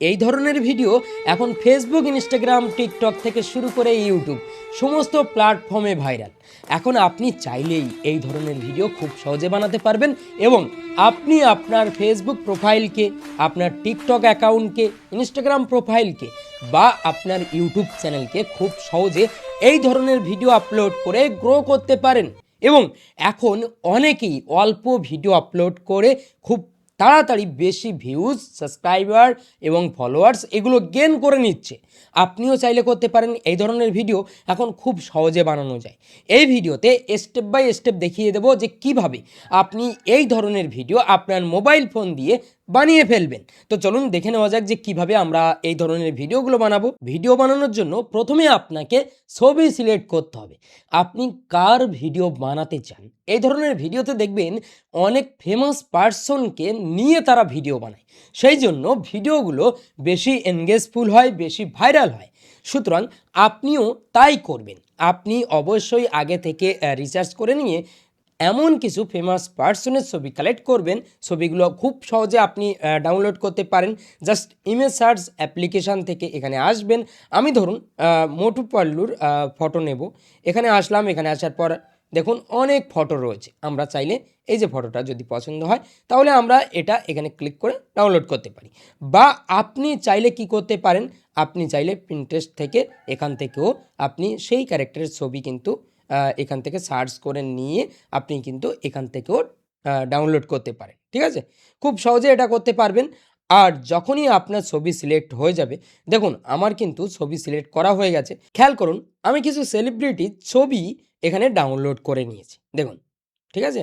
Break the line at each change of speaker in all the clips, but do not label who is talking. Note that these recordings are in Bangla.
এই ধরনের ভিডিও এখন ফেসবুক ইনস্টাগ্রাম টিকটক থেকে শুরু করে ইউটিউব সমস্ত প্ল্যাটফর্মে ভাইরাল এখন আপনি চাইলেই এই ধরনের ভিডিও খুব সহজে বানাতে পারবেন এবং আপনি আপনার ফেসবুক প্রোফাইলকে আপনার টিকটক অ্যাকাউন্টকে ইনস্টাগ্রাম প্রোফাইলকে বা আপনার ইউটিউব চ্যানেলকে খুব সহজে এই ধরনের ভিডিও আপলোড করে গ্রো করতে পারেন। এবং এখন অনেকেই অল্প ভিডিও আপলোড করে খুব তাড়াতাড়ি বেশি ভিউজ সাবস্ক্রাইবার এবং ফলোয়ার্স এগুলো গেন করে নিচ্ছে। আপনিও চাইলে করতে পারেন এই ধরনের ভিডিও এখন খুব সহজে বানানো যায়। এই ভিডিওতে স্টেপ বাই স্টেপ দেখিয়ে দেবো যে কীভাবে আপনি এই ধরনের ভিডিও আপনার মোবাইল ফোন দিয়ে বানিয়ে ফেলবেন। তো চলুন দেখে নেওয়া যাক যে কীভাবে আমরা এই ধরনের ভিডিওগুলো বানাবো। ভিডিও বানানোর জন্য প্রথমে আপনাকে ছবি সিলেক্ট করতে হবে। আপনি কার ভিডিও বানাতে চান? এই ধরনের ভিডিওতে দেখবেন অনেক ফেমাস পার্সনকে নিয়ে তারা ভিডিও বানায়। সেই জন্য ভিডিওগুলো বেশি এনগেজফুল হয়, বেশি ভাইরাল হয়। সুতরাং আপনিও তাই করবেন। আপনি অবশ্যই আগে থেকে রিসার্চ করে নিয়ে এমন কিছু ফেমাস পার্সনের ছবি কালেক্ট করবেন। ছবিগুলো খুব সহজে আপনি ডাউনলোড করতে পারেন। জাস্ট ইমেজ সার্চ অ্যাপ্লিকেশান থেকে এখানে আসবেন। আমি ধরুন মোটু পাল্লুর ফটো নেব। এখানে আসলাম, এখানে আসার পর দেখুন অনেক ফটো রয়েছে। আমরা চাইলে এই যে ফটোটা যদি পছন্দ হয়, তাহলে আমরা এটা এখানে ক্লিক করে ডাউনলোড করতে পারি। বা আপনি চাইলে কি করতে পারেন, আপনি চাইলে প্রিন্টারেস্ট থেকে এখান থেকেও আপনি সেই ক্যারেক্টারের ছবি কিন্তু এখান থেকে সার্চ করে নিয়ে আপনি কিন্তু এখান থেকেও ডাউনলোড করতে পারেন, ঠিক আছে? খুব সহজে এটা করতে পারবেন। আর যখনই আপনার ছবি সিলেক্ট হয়ে যাবে, দেখুন আমার কিন্তু ছবি সিলেক্ট করা হয়ে গেছে। খেয়াল করুন, আমি কিছু সেলিব্রিটির ছবি এখানে ডাউনলোড করে নিয়েছি, দেখুন, ঠিক আছে?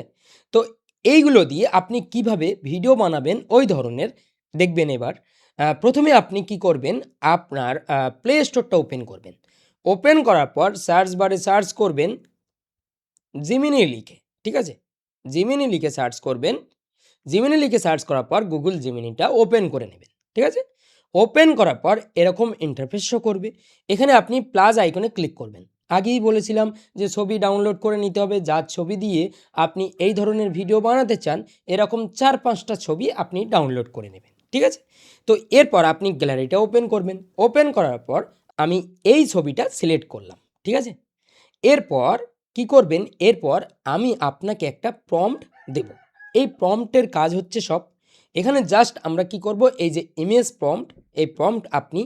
তো এইগুলো দিয়ে আপনি কীভাবে ভিডিও বানাবেন, ওই ধরনের দেখবেন এবার। প্রথমে আপনি কি করবেন, আপনার প্লে স্টোরটা ওপেন করবেন। ওপেন করার পর সার্চ বারে সার্চ করবেন জিমিনি লিখে, ঠিক আছে? জিমিনি লিখে সার্চ করবেন। জিমিনি লিখে সার্চ করার পর গুগল জিমিনিটা ওপেন করে নেবেন, ঠিক আছে? ওপেন করার পর এরকম ইন্টারফেস করবে। এখানে আপনি প্লাস আইকনে ক্লিক করবেন। আগেই বলেছিলাম যে ছবি ডাউনলোড করে নিতে হবে যার ছবি দিয়ে আপনি এই ধরনের ভিডিও বানাতে চান, এরকম চার পাঁচটা ছবি আপনি ডাউনলোড করে নেবেন, ঠিক আছে? তো এরপর আপনি গ্যালারিটা ওপেন করবেন। ওপেন করার পর আমি এই ছবিটা সিলেক্ট করলাম, ঠিক আছে? এরপর কি করবেন? এরপর আমি আপনাকে একটা প্রম্পট দেব। এই প্রম্পটের কাজ হচ্ছে সব। এখানে জাস্ট আমরা কি করব? এই যে ইমেজ প্রম্পট এই প্রম্পট আপনি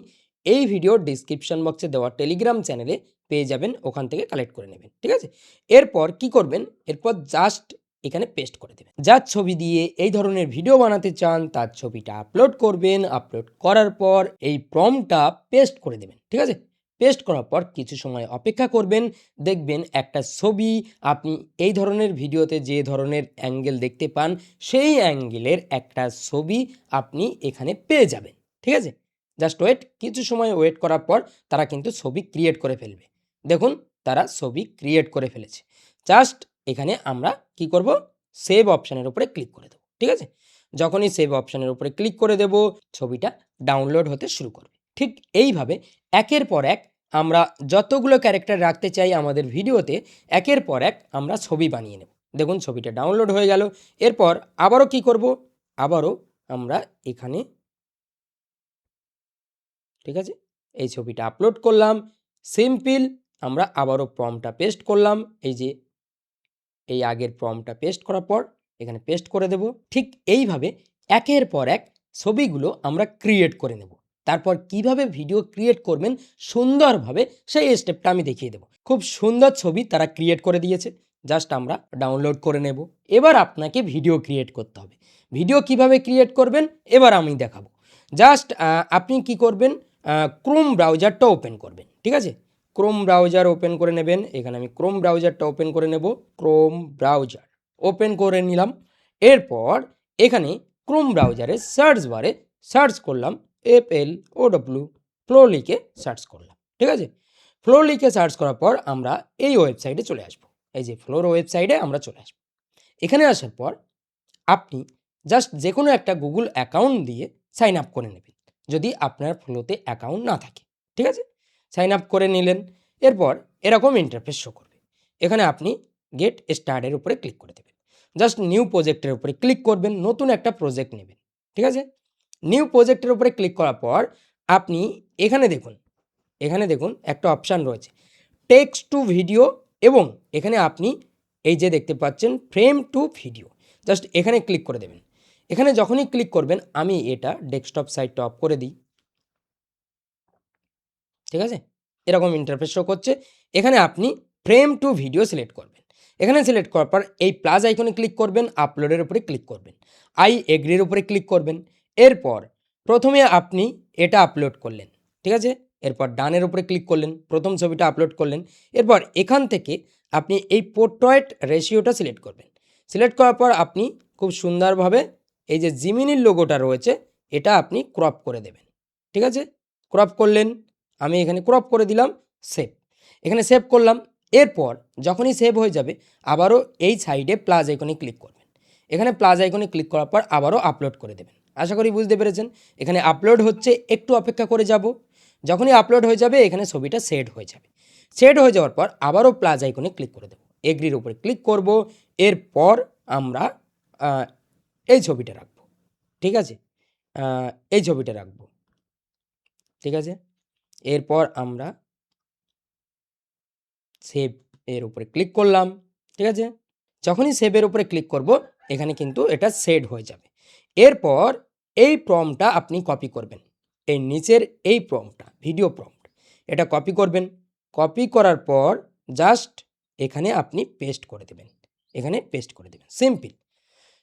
এই ভিডিওর ডিসক্রিপশন বক্সে দেওয়া টেলিগ্রাম চ্যানেলে পেয়ে যাবেন, ওখান থেকে কালেক্ট করে নেবেন, ঠিক আছে? এরপর কি করবেন? এরপর জাস্ট এখানে পেস্ট করে দেবেন। যার ছবি দিয়ে এই ধরনের ভিডিও বানাতে চান, তার ছবিটা আপলোড করবেন। আপলোড করার পর এই প্রমটা পেস্ট করে দেবেন, ঠিক আছে? পেস্ট করার পর কিছু সময় অপেক্ষা করবেন। দেখবেন একটা ছবি, আপনি এই ধরনের ভিডিওতে যে ধরনের অ্যাঙ্গেল দেখতে পান, সেই অ্যাঙ্গেলের একটা ছবি আপনি এখানে পেয়ে যাবেন, ঠিক আছে? জাস্ট ওয়েট কিছু সময় ওয়েট করার পর তারা কিন্তু ছবি ক্রিয়েট করে ফেলবে। দেখুন, তারা ছবি ক্রিয়েট করে ফেলেছে। জাস্ট এখানে আমরা কি করব? সেভ অপশানের উপরে ক্লিক করে দেবো, ঠিক আছে? যখনই সেভ অপশানের উপরে ক্লিক করে দেব, ছবিটা ডাউনলোড হতে শুরু করবে। ঠিক এইভাবে একের পর এক আমরা যতগুলো ক্যারেক্টার রাখতে চাই আমাদের ভিডিওতে, একের পর এক আমরা ছবি বানিয়ে নেব। দেখুন, ছবিটা ডাউনলোড হয়ে গেল। এরপর আবারও কি করব? আবারও আমরা এখানে ঠিক আছে? এই ছবিটা আপলোড করলাম। সিম্পল আমরা আবারও ফর্মটা পেস্ট করলাম। এই যে এই আগের ফর্মটা পেস্ট করার পর এখানে পেস্ট করে দেব। ঠিক এইভাবে একের পর এক ছবিগুলো আমরা ক্রিয়েট করে নেব। তারপর কীভাবে ভিডিও ক্রিয়েট করবেন সুন্দরভাবে সেই স্টেপটা আমি দেখিয়ে দেবো। খুব সুন্দর ছবি তারা ক্রিয়েট করে দিয়েছে। জাস্ট আমরা ডাউনলোড করে নেব। এবার আপনাকে ভিডিও ক্রিয়েট করতে হবে। ভিডিও কীভাবে ক্রিয়েট করবেন? এবার আমি দেখাবো। জাস্ট আপনি কি করবেন? ক্রোম ব্রাউজারটা ওপেন করবেন। ঠিক আছে? ক্রোম ব্রাউজার ওপেন করে নেবেন। এখানে আমি ক্রোম ব্রাউজারটা ওপেন করে নেব। ক্রোম ব্রাউজার ওপেন করে নিলাম। এরপর এখানে ক্রোম ব্রাউজারে সার্চ বারে সার্চ করলাম। F L O W flow লিখে সার্চ করলাম। ঠিক আছে? ফ্লো লিখে সার্চ করার পর আমরা এই ওয়েবসাইটে চলে আসব। এই যে ফ্লোর ওয়েবসাইটে আমরা চলে আসব। এখানে আসার পর আপনি জাস্ট যে কোনো একটা গুগল অ্যাকাউন্ট দিয়ে সাইন আপ করে নেবেন। যদি আপনার ফ্লোতে অ্যাকাউন্ট না থাকে। ঠিক আছে? সাইন আপ করে নিলেন। এরপর এরকম ইন্টারফেস শো করবে। এখানে আপনি গেট স্টার্টের উপরে ক্লিক করে দেবেন। জাস্ট নিউ প্রজেক্টের উপরে ক্লিক করবেন, নতুন একটা প্রজেক্ট নেবেন। ঠিক আছে? নিউ প্রজেক্টের উপরে ক্লিক করার পর আপনি এখানে দেখুন এখানে দেখুন একটা অপশান রয়েছে। টেক্সট টু ভিডিও এবং এখানে আপনি এই যে দেখতে পাচ্ছেন ফ্রেম টু ভিডিও জাস্ট এখানে ক্লিক করে দেবেন। এখানে যখনই ক্লিক করবেন, আমি এটা ডেস্কটপ সাইটটা অফ করে দিই। ঠিক আছে? এরকম ইন্টারফেস শো করছে। এখানে আপনি ফ্রেম টু ভিডিও সিলেক্ট করবেন। এখানে সিলেক্ট করার পর এই প্লাস আইকনে ক্লিক করবেন আপলোডের উপরে ক্লিক করবেন। আই এগ্রির উপরে ক্লিক করবেন। এরপর প্রথমে আপনি এটা আপলোড করলেন, ঠিক আছে? এরপর ডানের উপরে ক্লিক করলেন, প্রথম ছবিটা আপলোড করলেন। এরপর এখান থেকে আপনি এই পোর্ট্রয়েট রেশিওটা সিলেক্ট করবেন। সিলেক্ট করার পর আপনি খুব সুন্দরভাবে এই যে জিমিনির লোগোটা রয়েছে, এটা আপনি ক্রপ করে দেবেন। ঠিক আছে? ক্রপ করলেন আমি এখানে ক্রপ করে দিলাম সেভ এখানে সেভ করলাম, এরপর যখনই সেভ হয়ে যাবে, আবারও এই সাইডে প্লাস আইকনে ক্লিক করবেন। এখানে প্লাস আইকনে ক্লিক করার পর আবারও আপলোড করে দেবেন। আশা করি বুঝতে পেরেছেন? এখানে আপলোড হচ্ছে, একটু অপেক্ষা করে যাব। যখনই আপলোড হয়ে যাবে, এখানে ছবিটা সেট হয়ে যাবে। সেট হয়ে যাওয়ার পর আবারও প্লাস আইকনে ক্লিক করে দেবো। এগ্রির উপরে ক্লিক করব, এরপর আমরা এই ছবিটা রাখব। ঠিক আছে? এই ছবিটা রাখব। ঠিক আছে? এরপর আমরা সেভ এর উপরে ক্লিক করলাম, ঠিক আছে? যখনই সেভের উপরে ক্লিক করব, এখানে কিন্তু এটা সেট হয়ে যাবে। এরপর এই প্রমটা আপনি কপি করবেন। এই নিচের এই প্রমটা ভিডিও প্রম্পট এটা কপি করবেন। কপি করার পর জাস্ট এখানে আপনি পেস্ট করে দেবেন। এখানে পেস্ট করে দেবেন। সিম্পল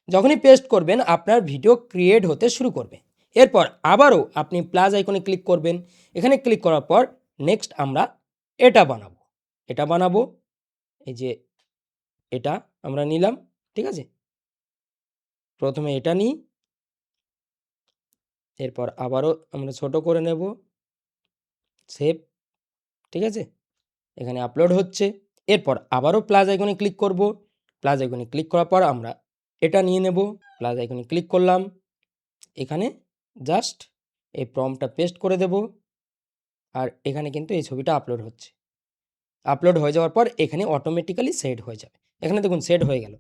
যখনই পেস্ট করবেন, আপনার ভিডিও ক্রিয়েট হতে শুরু করবে। এরপর আবারও আপনি প্লাস আইকনে ক্লিক করবেন। এখানে ক্লিক করার পর নেক্সট আমরা এটা বানাবো। এটা বানাবো। এই যে এটা আমরা নিলাম, ঠিক আছে? প্রথমে এটা নিই। এরপর আবারও আমরা ছোট করে নেব। সেভ ঠিক আছে? এখানে আপলোড হচ্ছে। এরপর আবারও প্লাস আইকনে ক্লিক করব। প্লাস আইকনে ক্লিক করার পর আমরা এটা নিয়ে নেব। প্লাস আইকনে ক্লিক করলাম। এখানে জাস্ট এই প্রমটা পেস্ট করে দেব আর এখানে কিন্তু এই ছবিটা আপলোড হচ্ছে। আপলোড হয়ে যাওয়ার পর এখানে অটোমেটিক্যালি সেট হয়ে যাবে। এখানে দেখুন সেট হয়ে গেল।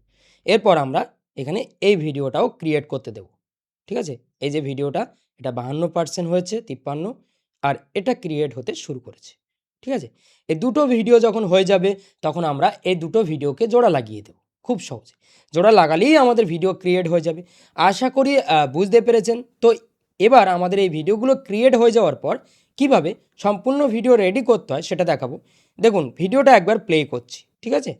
এরপর আমরা এখানে এই ভিডিওটাও ক্রিয়েট করতে দেব। ঠিক আছে? এই যে ভিডিওটা, এটা বাহান্ন পার্সেন্ট হয়েছে, তিপ্পান্ন, আর এটা ক্রিয়েট হতে শুরু করেছে। ঠিক আছে? এই দুটো ভিডিও যখন হয়ে যাবে, তখন আমরা এই দুটো ভিডিওকে জোড়া লাগিয়ে দেব। খুব সহজে। জোড়া লাগালেই আমাদের ভিডিও ক্রিয়েট হয়ে যাবে। আশা করি বুঝতে পেরেছেন। তো এবার আমাদের এই ভিডিওগুলো ক্রিয়েট হয়ে যাওয়ার পর কীভাবে সম্পূর্ণ ভিডিও রেডি করতে হয় সেটা দেখাবো। দেখুন, ভিডিওটা একবার প্লে করছি, ঠিক আছে?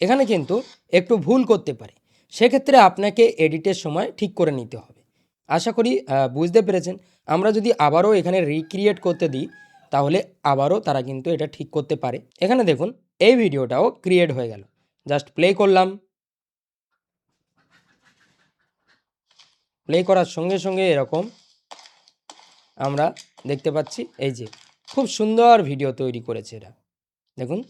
এখানে কিন্তু একটু ভুল করতে পারে, সেক্ষেত্রে আপনাকে এডিটের সময় ঠিক করে নিতে হবে। আশা করি বুঝতে পেরেছেন। আমরা যদি আবারও এখানে রিক্রিয়েট করতে দিই, তাহলে আবারও তারা কিন্তু এটা ঠিক করতে পারে। এখানে দেখুন, এই ভিডিওটাও ক্রিয়েট হয়ে গেল। জাস্ট প্লে করলাম। প্লে করার সঙ্গে সঙ্গে এরকম আমরা দেখতে পাচ্ছি, এই যে, খুব সুন্দর ভিডিও তৈরি করেছে এরা। দেখুন।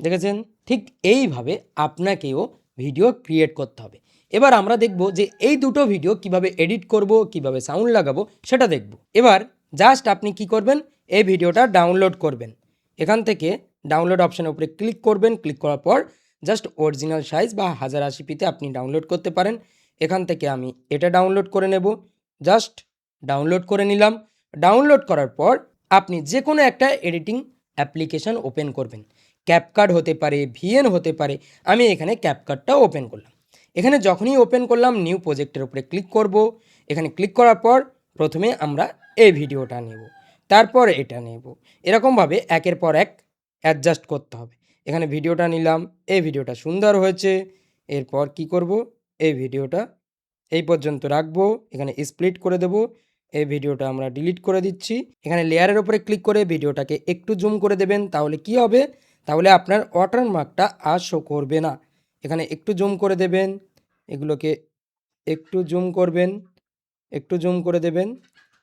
দেখেছেন? ঠিক এইভাবে আপনাকেও ভিডিও ক্রিয়েট করতে হবে। এবার আমরা দেখব যে এই দুটো ভিডিও কীভাবে এডিট করব, কীভাবে সাউন্ড লাগাবো, সেটা দেখব। এবার জাস্ট আপনি কি করবেন? এই ভিডিওটা ডাউনলোড করবেন। এখান থেকে ডাউনলোড অপশানের উপরে ক্লিক করবেন। ক্লিক করার পর জাস্ট অরিজিনাল সাইজ বা হাজার আশি পিতে আপনি ডাউনলোড করতে পারেন। এখান থেকে আমি এটা ডাউনলোড করে নেব। জাস্ট ডাউনলোড করে নিলাম। ডাউনলোড করার পর আপনি যে কোনো একটা এডিটিং অ্যাপ্লিকেশন ওপেন করবেন। ক্যাপকার্ড হতে পারে ভিএন হতে পারে, আমি এখানে ক্যাপকার্ডটা ওপেন করলাম। এখানে যখনই ওপেন করলাম নিউ প্রজেক্টের উপরে ক্লিক করব। এখানে ক্লিক করার পর প্রথমে আমরা এই ভিডিওটা নেব। তারপর এটা নেব। এরকমভাবে একের পর এক অ্যাডজাস্ট করতে হবে। এখানে ভিডিওটা নিলাম, এই ভিডিওটা সুন্দর হয়েছে। এরপর কি করব? এই ভিডিওটা এই পর্যন্ত রাখব। এখানে স্প্লিট করে দেব। এই ভিডিওটা আমরা ডিলিট করে দিচ্ছি। এখানে লেয়ারের উপরে ক্লিক করে ভিডিওটাকে একটু জুম করে দেবেন, তাহলে কি হবে? তাহলে আপনার ওয়াটারমার্কটা আর শো করবে না। এখানে একটু জুম করে দেবেন, এগুলোকে একটু জুম করবেন, একটু জুম করে দেবেন,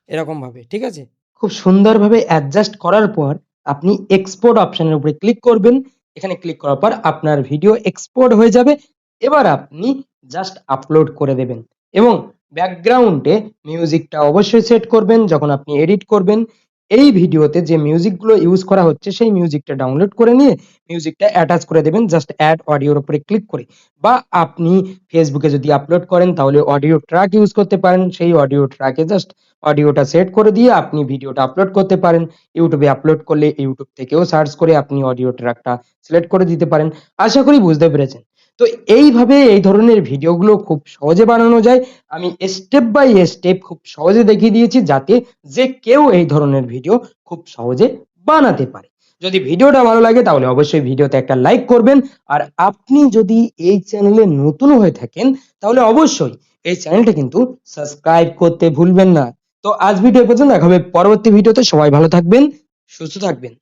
এরকমভাবে, ঠিক আছে? খুব সুন্দরভাবে অ্যাডজাস্ট করার পর আপনি এক্সপোর্ট অপশনের উপরে ক্লিক করবেন। এখানে ক্লিক করার পর আপনার ভিডিও এক্সপোর্ট হয়ে যাবে। এবার আপনি জাস্ট আপলোড করে দেবেন এবং ব্যাকগ্রাউন্ডে মিউজিকটা অবশ্যই সেট করবেন। যখন আপনি এডিট করবেন এই ভিডিওতে যে মিউজিকগুলো ইউজ করা হচ্ছে, সেই মিউজিকটা ডাউনলোড করে নিয়ে মিউজিকটা অ্যাটাচ করে দেবেন। জাস্ট অ্যাড অডিওর উপরে ক্লিক করে। বা আপনি ফেসবুকে যদি আপলোড করেন, তাহলে অডিও ট্র্যাক ইউজ করতে পারেন। সেই অডিও ট্র্যাকে জাস্ট অডিওটা সেট করে দিয়ে আপনি ভিডিওটা আপলোড করতে পারেন। ইউটিউবে আপলোড করলে ইউটিউব থেকেও সার্চ করে আপনি অডিও ট্র্যাকটা সিলেক্ট করে দিতে পারেন। আশা করি বুঝতে পেরেছেন। তো এইভাবে এই ধরনের ভিডিওগুলো খুব সহজে বানানো যায়। আমি স্টেপ বাই স্টেপ খুব সহজে দেখিয়ে দিয়েছি যাতে যে কেউ এই ধরনের ভিডিও খুব সহজে বানাতে পারে। যদি ভিডিওটা ভালো লাগে তাহলে অবশ্যই ভিডিওতে একটা লাইক করবেন। আর আপনি যদি এই চ্যানেলে নতুন হয়ে থাকেন তাহলে অবশ্যই এই চ্যানেলটা কিন্তু সাবস্ক্রাইব করতে ভুলবেন না। তো আজ ভিডিও পর্যন্ত দেখা হবে পরবর্তী ভিডিওতে। সবাই ভালো থাকবেন, সুস্থ থাকবেন।